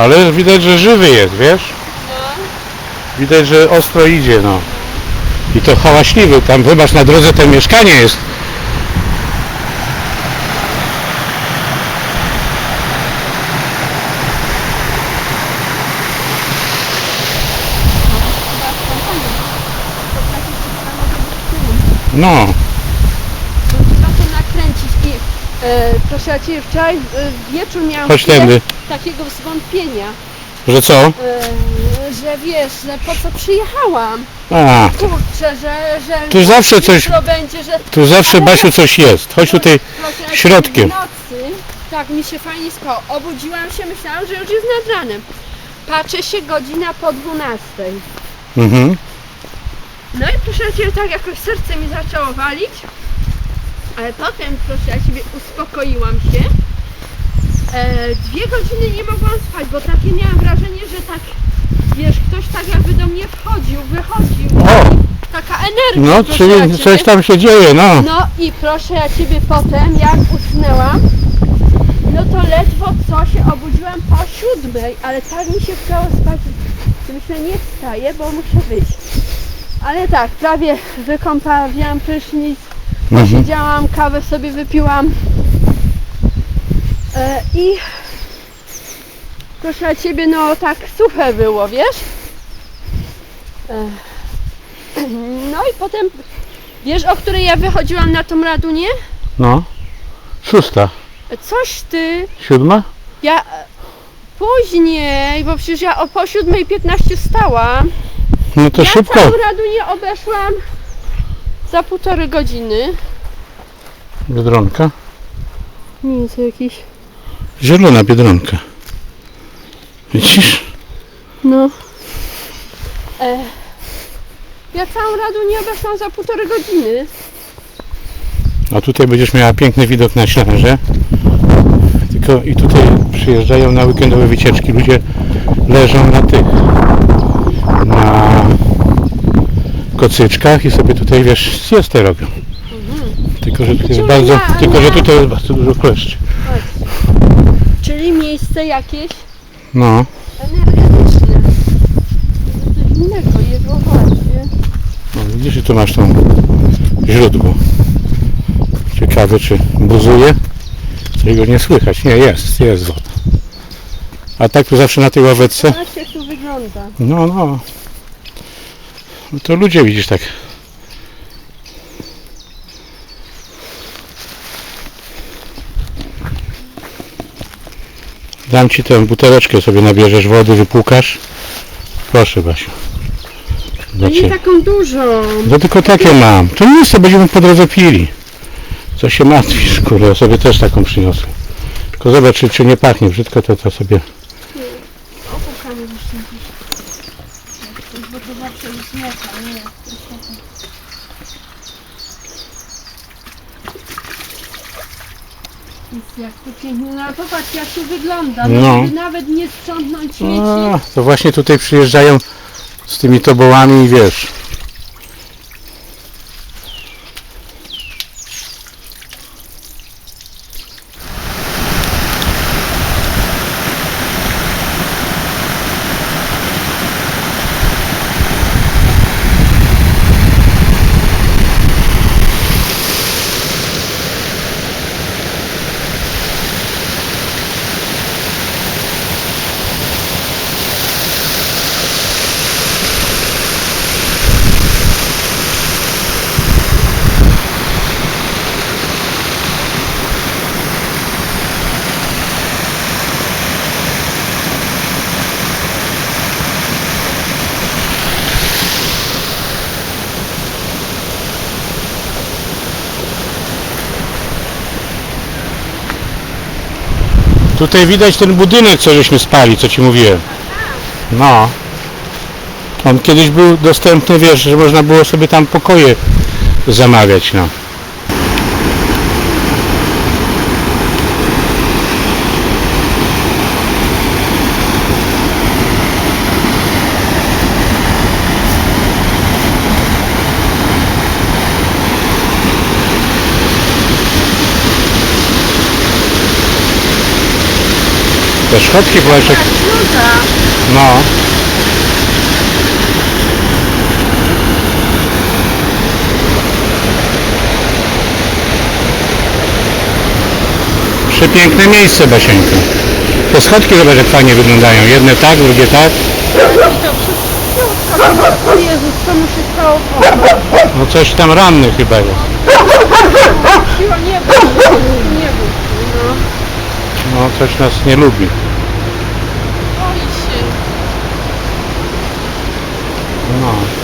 Ale widać, że żywy jest, wiesz? No. Widać, że ostro idzie, no. I to hałaśliwy, tam wybacz, na drodze to mieszkanie jest. No, Trzeba to nakręcić i e, proszę ja Cię, wczoraj e, wieczór miałam Chodź chwilę tędy. Takiego zwątpienia, że co? e, że wiesz, że po co przyjechałam. A, Kurczę, że, że Tu zawsze coś- jutro będzie, że tu zawsze, Basiu, coś jest. Chodź tutaj proszę ja Cię, środkiem. W nocy, tak mi się fajnie spało. Obudziłam się, myślałam, że już jest nad ranem. Patrzę się godzina po 12. Mhm. No i proszę Ciebie, tak jakoś serce mi zaczęło walić. Ale potem, proszę ja Ciebie, uspokoiłam się. E, dwie godziny nie mogłam spać, bo takie miałam wrażenie, że tak, wiesz, ktoś tak jakby do mnie wchodził, wychodził. O, Taka energia, no, proszę ja czyli Ciebie. coś tam się dzieje, no. No i proszę ja Ciebie potem, jak usnęłam, no to ledwo co się obudziłam po siódmej, ale tak mi się chciało spać, że myślę, nie wstaję, bo muszę wyjść. Ale tak, prawie wykąpałam, wzięłam prysznic, Mhm. posiedziałam, kawę sobie wypiłam i proszę ja Ciebie, no tak suche było, wiesz? E, no i potem, wiesz o której ja wychodziłam na tą radunię? No. Szósta. Coś ty, Siódma? ja e, później, bo przecież ja o po 7.15 stałam. No to ja szybko. całą radunię obeszłam za półtorej godziny. Biedronka. Nie jest jakiś. Zielona biedronka. Widzisz? No. E, ja całą radunię obeszłam za półtorej godziny. A tutaj będziesz miała piękny widok na Ślęże. Tylko i tutaj przyjeżdżają na weekendowe wycieczki. Ludzie leżą na tych na kocyczkach i sobie tutaj wiesz siestę robią. Tylko, że tutaj jest Czyli bardzo, tylko, że tutaj jest bardzo dużo kleszczy. Czyli miejsce jakieś No. energetyczne. Coś innego jedło właśnie. no widzisz, i tu masz tą źródło. Ciekawe, czy buzuje. Co go nie słychać. Nie, jest, jest woda. A tak tu zawsze na tej ławeczce Zobaczcie jak tu wygląda. No, no. No to ludzie widzisz tak. Dam ci tę buteleczkę sobie nabierzesz wody, wypłukasz. Proszę Basiu. Dla Nie taką dużą. No tylko takie mam. To nie jest, to będziemy po drodze pili. Co się martwisz, kurde, ja sobie też taką przyniosłem. Tylko zobacz, czy, czy nie pachnie brzydko, to, to sobie... Opłukamy już Bo to zawsze już nie nie jest jak to pięknie, no popatrz jak tu wygląda, no, No. żeby nawet nie sprzątnąć śmieci. A, to właśnie tutaj przyjeżdżają z tymi tobołami i wiesz. Tutaj widać ten budynek, co żeśmy spali, co ci mówiłem. No. On kiedyś był dostępny, wiesz, że można było sobie tam pokoje zamawiać, no. Te. Tak, śluza. No. Przepiękne miejsce, Basieńko. Te schodki zobacz jak fajnie wyglądają. Jedne tak, drugie tak. Jezus, co mu się stało? No coś tam ranny chyba jest. Siła nie. No coś nas nie lubi. Boi się. No.